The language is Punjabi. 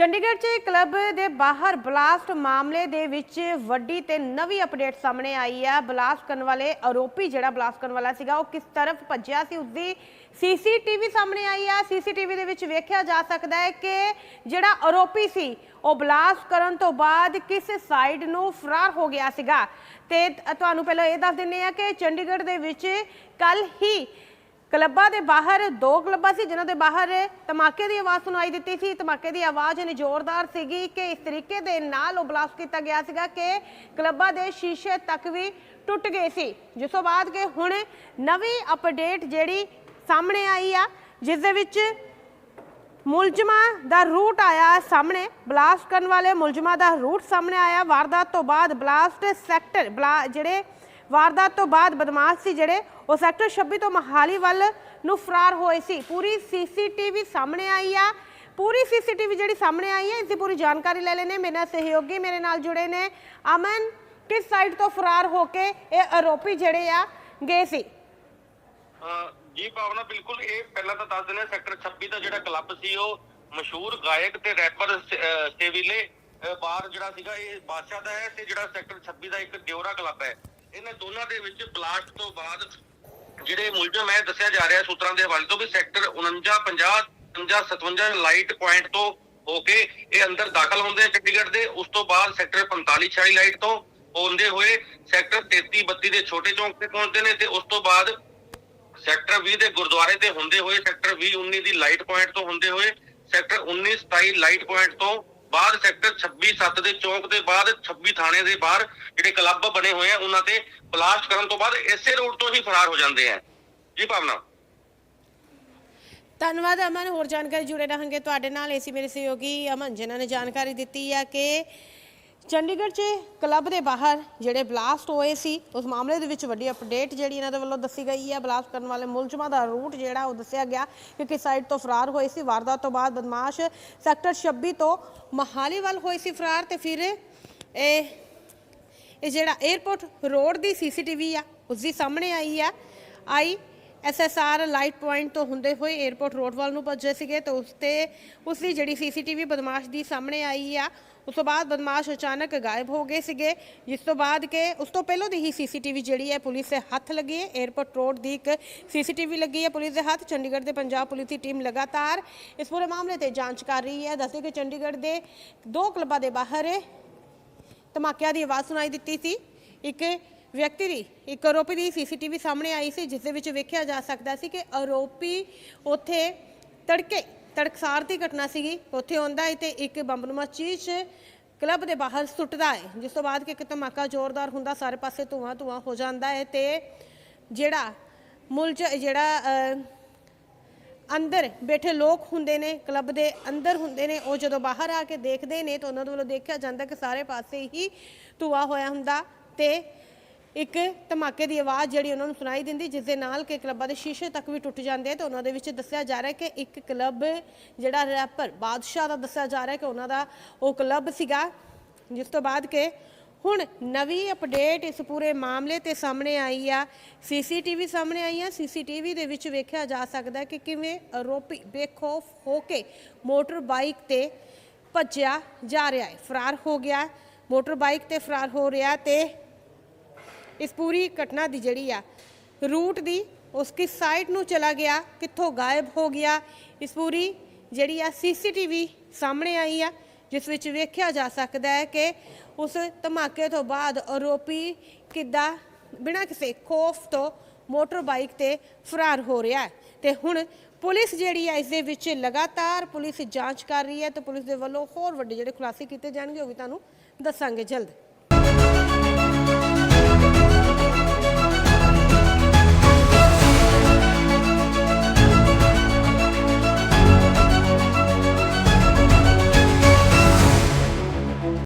ਚੰਡੀਗੜ੍ਹ 'ਚ ਕਲੱਬ ਦੇ ਬਾਹਰ ਬਲਾਸਟ ਮਾਮਲੇ ਦੇ ਵਿੱਚ ਵੱਡੀ ਤੇ ਨਵੀਂ ਅਪਡੇਟ ਸਾਹਮਣੇ ਆਈ ਹੈ। ਬਲਾਸਟ ਕਰਨ ਵਾਲੇ ਆਰੋਪੀ ਜਿਹੜਾ ਬਲਾਸਟ ਕਰਨ ਵਾਲਾ ਸੀਗਾ, ਉਹ ਕਿਸ ਤਰਫ ਭੱਜਿਆ ਸੀ? ਉਸਦੀ ਸੀਸੀਟੀਵੀ ਸਾਹਮਣੇ ਆਈ ਹੈ। ਸੀਸੀਟੀਵੀ ਦੇ ਵਿੱਚ ਵੇਖਿਆ ਜਾ ਸਕਦਾ ਹੈ ਕਿ ਜਿਹੜਾ ਆਰੋਪੀ ਸੀ, ਉਹ ਬਲਾਸਟ ਕਰਨ ਤੋਂ ਬਾਅਦ ਕਿਸ ਸਾਈਡ ਨੂੰ ਫਰਾਰ ਹੋ ਗਿਆ ਸੀਗਾ। ਤੇ ਤੁਹਾਨੂੰ ਪਹਿਲਾਂ ਇਹ ਦੱਸ ਦਿੰਨੇ ਆ ਕਿ ਚੰਡੀਗੜ੍ਹ ਦੇ ਵਿੱਚ ਕੱਲ ਹੀ ਕਲੱਬਾਂ ਦੇ ਬਾਹਰ, ਦੋ ਕਲੱਬਾਂ ਸੀ ਜਿਨ੍ਹਾਂ ਦੇ ਬਾਹਰ ਧਮਾਕੇ ਦੀ ਆਵਾਜ਼ ਸੁਣਾਈ ਦਿੱਤੀ ਸੀ। ਧਮਾਕੇ ਦੀ ਆਵਾਜ਼ ਇਨੀ ਜ਼ੋਰਦਾਰ ਸੀਗੀ ਕਿ ਇਸ ਤਰੀਕੇ ਦੇ ਨਾਲ ਉਹ ਬਲਾਸਟ ਕੀਤਾ ਗਿਆ ਸੀਗਾ ਕਿ ਕਲੱਬਾਂ ਦੇ ਸ਼ੀਸ਼ੇ ਤੱਕ ਵੀ ਟੁੱਟ ਗਏ ਸੀ। ਜਿਸ ਤੋਂ ਬਾਅਦ ਕਿ ਹੁਣ ਨਵੀਂ ਅਪਡੇਟ ਜਿਹੜੀ ਸਾਹਮਣੇ ਆਈ ਆ, ਜਿਸ ਦੇ ਵਿੱਚ ਮੁਲਜ਼ਮਾਂ ਦਾ ਰੂਟ ਆਇਆ ਸਾਹਮਣੇ, ਬਲਾਸਟ ਕਰਨ ਵਾਲੇ ਮੁਲਜ਼ਮਾਂ ਦਾ ਰੂਟ ਸਾਹਮਣੇ ਆਇਆ। ਵਾਰਦਾਤ ਤੋਂ ਬਾਅਦ ਬਲਾਸਟ ਸੈਕਟਰ, ਬਲਾ, ਜਿਹੜੇ ਵਾਰਦਾਤ ਤੋਂ ਬਾਅਦ ਬਦਮਾਸ਼ ਸੀ ਜਿਹੜੇ ਉਹ ਸੈਕਟਰ 26 ਤੋਂ ਮਹਾਲੀ ਵੱਲ ਨੂੰ ਫਰਾਰ ਹੋਏ ਸੀ। ਪੂਰੀ ਸੀਸੀਟੀਵੀ ਸਾਹਮਣੇ ਆਈ ਆ। ਪੂਰੀ ਸੀਸੀਟੀਵੀ ਜਿਹੜੀ ਸਾਹਮਣੇ ਆਈ ਹੈ ਇਸ ਦੀ ਪੂਰੀ ਜਾਣਕਾਰੀ ਲੈ ਲੈਣੇ ਮੇਰੇ ਨਾਲ ਸਹਿਯੋਗੀ ਮੇਰੇ ਨਾਲ ਜੁੜੇ ਨੇ ਅਮਨ। ਕਿਸ ਸਾਈਡ ਤੋਂ ਫਰਾਰ ਹੋ ਕੇ ਇਹ ਆਰੋਪੀ ਜਿਹੜੇ ਆ, ਗਏ ਸੀ? ਜੀ ਭਾਵਨਾ ਬਿਲਕੁਲ ਇਹ ਪਹਿਲਾਂ ਤਾਂ ਦੱਸ ਦਿੰਦੇ ਸੈਕਟਰ 26 ਦਾ ਜਿਹੜਾ ਕਲੱਬ ਸੀ, ਉਹ ਮਸ਼ਹੂਰ ਗਾਇਕ ਤੇ ਰੈਪਰ ਸੇਵੀਲੇ ਬਾਰ ਜਿਹੜਾ ਸੀਗਾ, ਇਹ ਬਾਦਸ਼ਾਹ ਦਾ ਹੈ ਤੇ ਜਿਹੜਾ ਸੈਕਟਰ 26 ਦਾ ਇੱਕ ਦਿਉਰਾ ਕਲੱਬ ਹੈ। ਇਹਨਾਂ ਦੋਨਾਂ ਦੇ ਵਿੱਚ ਬਲਾਸਟ ਤੋਂ ਬਾਅਦ ਜਿਹੜੇ ਮੁਲਜ਼ਮ ਹੈ, ਦੱਸਿਆ ਜਾ ਰਿਹਾ ਸੂਤਰਾਂ ਦੇ ਹਵਾਲੇ ਤੋਂ ਵੀ ਸੈਕਟਰ 49 50 55 57 ਲਾਈਟ ਪੁਆਇੰਟ ਤੋਂ ਹੋ ਕੇ ਇਹ ਅੰਦਰ ਦਾਖਲ ਹੁੰਦੇ ਆ ਚੰਡੀਗੜ੍ਹ ਦੇ। ਉਸ ਤੋਂ ਬਾਅਦ ਸੈਕਟਰ 45 46 ਲਾਈਟ ਤੋਂ ਹੁੰਦੇ ਹੋਏ ਸੈਕਟਰ 33 32 ਦੇ ਛੋਟੇ ਚੌਂਕ ਤੇ ਪਹੁੰਚਦੇ ਨੇ ਤੇ ਉਸ ਤੋਂ ਬਾਅਦ ਸੈਕਟਰ 20 ਦੇ ਗੁਰਦੁਆਰੇ ਤੇ ਹੁੰਦੇ ਹੋਏ ਸੈਕਟਰ 20 19 ਦੀ ਲਾਈਟ ਪੁਆਇੰਟ ਤੋਂ ਹੁੰਦੇ ਹੋਏ ਸੈਕਟਰ 19 27 ਲਾਈਟ ਪੁਆਇੰਟ ਤੋਂ ਬਾਅਦ ਸੈਕਟਰ 26 7 ਦੇ ਚੌਂਕ ਦੇ ਬਾਅਦ 26 ਥਾਣੇ ਦੇ ਬਾਹਰ ਜਿਹੜੇ ਕਲੱਬ ਬਣੇ ਹੋਏ ਆ, ਉਹਨਾਂ ਤੇ ਬਲਾਸਟ ਕਰਨ ਤੋਂ ਬਾਅਦ ਇਸੇ ਰੋਡ ਤੋਂ ਹੀ ਫਰਾਰ ਹੋ ਜਾਂਦੇ ਆ। ਜੀ ਭਾਵਨਾ। ਧੰਨਵਾਦ ਅਮਨ, ਹੋਰ ਜਾਣਕਾਰੀ ਜੁੜੇ ਰਹਾਂਗੇ ਤੁਹਾਡੇ ਨਾਲ। ਏਸੀ ਮੇਰੇ ਸਹਿਯੋਗੀ ਅਮਨ, ਜਿਨ੍ਹਾਂ ਨੇ ਜਾਣਕਾਰੀ ਦਿੱਤੀ ਆ ਕਿ ਚੰਡੀਗੜ੍ਹ 'ਚ ਕਲੱਬ ਦੇ ਬਾਹਰ ਜਿਹੜੇ ਬਲਾਸਟ ਹੋਏ ਸੀ, ਉਸ ਮਾਮਲੇ ਦੇ ਵਿੱਚ ਵੱਡੀ ਅਪਡੇਟ ਜਿਹੜੀ ਇਹਨਾਂ ਦੇ ਵੱਲੋਂ ਦੱਸੀ ਗਈ ਹੈ। ਬਲਾਸਟ ਕਰਨ ਵਾਲੇ ਮੁਲਜ਼ਮਾਂ ਦਾ ਰੂਟ ਜਿਹੜਾ ਉਹ ਦੱਸਿਆ ਗਿਆ ਕਿ ਕਿਸ ਸਾਈਡ ਤੋਂ ਫਰਾਰ ਹੋਏ ਸੀ। ਵਾਰਦਾਤ ਤੋਂ ਬਾਅਦ ਬਦਮਾਸ਼ ਸੈਕਟਰ 26 ਤੋਂ ਮਹਾਲੀ ਵੱਲ ਹੋਏ ਸੀ ਫਰਾਰ ਤੇ ਫਿਰ ਇਹ ਇਹ ਜਿਹੜਾ 에어ਪੋਰਟ ਰੋਡ ਦੀ ਸੀਸੀਟੀਵੀ ਆ ਉਸ ਦੀ ਸਾਹਮਣੇ ਆਈ ਆ। ਆਈ ਐਸਐਸਆਰ ਲਾਈਟ ਪੁਆਇੰਟ ਤੋਂ ਹੁੰਦੇ ਹੋਏ 에어ਪੋਰਟ ਰੋਡ ਵੱਲ ਨੂੰ ਭੱਜੇ ਸੀਗੇ ਤੇ ਉਸ ਤੇ ਉਸ ਦੀ ਜਿਹੜੀ ਸੀਸੀਟੀਵੀ ਬਦਮਾਸ਼ ਦੀ ਸਾਹਮਣੇ ਆਈ ਆ, ਉਸ ਤੋਂ ਬਾਅਦ ਬਦਮਾਸ਼ ਅਚਾਨਕ ਗਾਇਬ ਹੋ ਗਏ ਸੀਗੇ, ਜਿਸ ਤੋਂ ਬਾਅਦ ਕਿ ਉਸ ਤੋਂ ਪਹਿਲਾਂ ਦੀ ਹੀ ਸੀਸੀਟੀਵੀ ਜਿਹੜੀ ਹੈ ਪੁਲਿਸ ਦੇ ਹੱਥ ਲੱਗੀ ਹੈ। 에어ਪੋਰਟ ਰੋਡ ਦੀ ਇੱਕ ਸੀਸੀਟੀਵੀ ਲੱਗੀ ਹੈ ਪੁਲਿਸ ਦੇ ਹੱਥ, ਚੰਡੀਗੜ੍ਹ ਦੇ ਪੰਜਾਬ ਪੁਲਿਸ ਦੀ ਟੀਮ ਲਗਾਤਾਰ ਇਸ ਪੂਰੇ ਮਾਮਲੇ ਤੇ ਜਾਂਚ ਕਰ ਰਹੀ ਹੈ। ਦੱਸਦੇ ਕਿ ਚੰਡੀਗੜ੍ਹ ਦੇ ਦੋ ਕਲੱਬਾਂ ਦੇ ਬਾਹਰ ਧਮਾਕਿਆਂ ਦੀ ਆਵਾਜ਼ ਸੁਣਾਈ ਦਿੱਤੀ ਸੀ। ਇੱਕ ਵਿਅਕਤੀ ਦੀ, ਇੱਕ ਆਰੋਪੀ ਦੀ ਸੀਸੀਟੀਵੀ ਸਾਹਮਣੇ ਆਈ ਸੀ, ਜਿਸ ਦੇ ਵਿੱਚ ਵੇਖਿਆ ਜਾ ਸਕਦਾ ਸੀ ਕਿ ਆਰੋਪੀ ਉੱਥੇ ਤੜਕੇ, ਤੜਕਸਾਰ ਦੀ ਘਟਨਾ ਸੀਗੀ। ਉੱਥੇ ਆਉਂਦਾ ਹੈ ਤੇ ਇੱਕ ਬੰਬਨੁਮਾ ਚੀਜ਼ ਕਲੱਬ ਦੇ ਬਾਹਰ ਸੁੱਟਦਾ ਹੈ, ਜਿਸ ਤੋਂ ਬਾਅਦ ਕਿ ਇੱਕ ਧਮਾਕਾ ਜ਼ੋਰਦਾਰ ਹੁੰਦਾ, ਸਾਰੇ ਪਾਸੇ ਧੂਆਂ ਧੂਆਂ ਹੋ ਜਾਂਦਾ ਹੈ ਤੇ ਜਿਹੜਾ ਮੁਲਜ, ਜਿਹੜਾ ਅੰਦਰ ਬੈਠੇ ਲੋਕ ਹੁੰਦੇ ਨੇ, ਕਲੱਬ ਦੇ ਅੰਦਰ ਹੁੰਦੇ ਨੇ, ਉਹ ਜਦੋਂ ਬਾਹਰ ਆ ਕੇ ਦੇਖਦੇ ਨੇ, ਤਾਂ ਉਹਨਾਂ ਦੇ ਵੱਲੋਂ ਦੇਖਿਆ ਜਾਂਦਾ ਕਿ ਸਾਰੇ ਪਾਸੇ ਹੀ ਧੂਆ ਹੋਇਆ ਹੁੰਦਾ। ਤੇ ਇੱਕ ਧਮਾਕੇ ਦੀ ਆਵਾਜ਼ ਜਿਹੜੀ ਉਹਨਾਂ ਨੂੰ ਸੁਣਾਈ ਦਿੰਦੀ, ਜਿਸ ਦੇ ਨਾਲ ਕਿ ਕਲੱਬਾਂ ਦੇ ਸ਼ੀਸ਼ੇ ਤੱਕ ਵੀ ਟੁੱਟ ਜਾਂਦੇ ਤੇ ਉਹਨਾਂ ਦੇ ਵਿੱਚ ਦੱਸਿਆ ਜਾ ਰਿਹਾ ਕਿ ਇੱਕ ਕਲੱਬ ਜਿਹੜਾ ਰੈਪਰ ਬਾਦਸ਼ਾਹ ਦਾ ਦੱਸਿਆ ਜਾ ਰਿਹਾ ਕਿ ਉਹਨਾਂ ਦਾ ਉਹ ਕਲੱਬ ਸੀਗਾ, ਜਿਸ ਤੋਂ ਬਾਅਦ ਕਿ ਹੁਣ ਨਵੀਂ ਅਪਡੇਟ ਇਸ ਪੂਰੇ ਮਾਮਲੇ ਤੇ ਸਾਹਮਣੇ ਆਈ ਆ ਸੀਸੀਟੀਵੀ ਸਾਹਮਣੇ ਆਈ ਆ ਸੀਸੀਟੀਵੀ ਦੇ ਵਿੱਚ ਵੇਖਿਆ ਜਾ ਸਕਦਾ ਕਿ ਕਿਵੇਂ ਆਰੋਪੀ ਬੇਖੌਫ ਹੋ ਕੇ ਮੋਟਰ ਬਾਈਕ ਤੇ ਭੱਜਿਆ ਜਾ ਰਿਹਾ ਹੈ, ਫਰਾਰ ਹੋ ਗਿਆ, ਮੋਟਰ ਬਾਈਕ ਤੇ ਫਰਾਰ ਹੋ ਰਿਹਾ ਤੇ ਇਸ ਪੂਰੀ ਘਟਨਾ ਦੀ ਜਿਹੜੀ ਆ, ਰੂਟ ਦੀ ਉਸ ਕਿਸ ਸਾਈਡ ਨੂੰ ਚਲਾ ਗਿਆ, ਕਿੱਥੋਂ ਗਾਇਬ ਹੋ ਗਿਆ, ਇਸ ਪੂਰੀ ਜਿਹੜੀ ਆ ਸੀਸੀਟੀਵੀ ਸਾਹਮਣੇ ਆਈ ਆ, ਜਿਸ ਵਿੱਚ ਵੇਖਿਆ ਜਾ ਸਕਦਾ ਹੈ ਕਿ ਉਸ ਧਮਾਕੇ ਤੋਂ ਬਾਅਦ ਆਰੋਪੀ ਕਿੱਦਾਂ, ਬਿਨਾਂ ਕਿਸੇ ਖੌਫ ਤੋਂ ਮੋਟਰ ਬਾਈਕ ਤੇ ਫਰਾਰ ਹੋ ਰਿਹਾ ਹੈ। ਤੇ ਹੁਣ ਪੁਲਿਸ ਜਿਹੜੀ ਹੈ ਇਸ ਦੇ ਵਿੱਚ ਲਗਾਤਾਰ ਪੁਲਿਸ ਜਾਂਚ ਕਰ ਰਹੀ ਹੈ, ਤੇ ਪੁਲਿਸ ਦੇ ਵੱਲੋਂ ਹੋਰ ਵੱਡੇ ਜਿਹੜੇ ਖੁਲਾਸੇ ਕੀਤੇ ਜਾਣਗੇ, ਉਹ ਵੀ ਤੁਹਾਨੂੰ ਦੱਸਾਂਗੇ ਜਲਦ।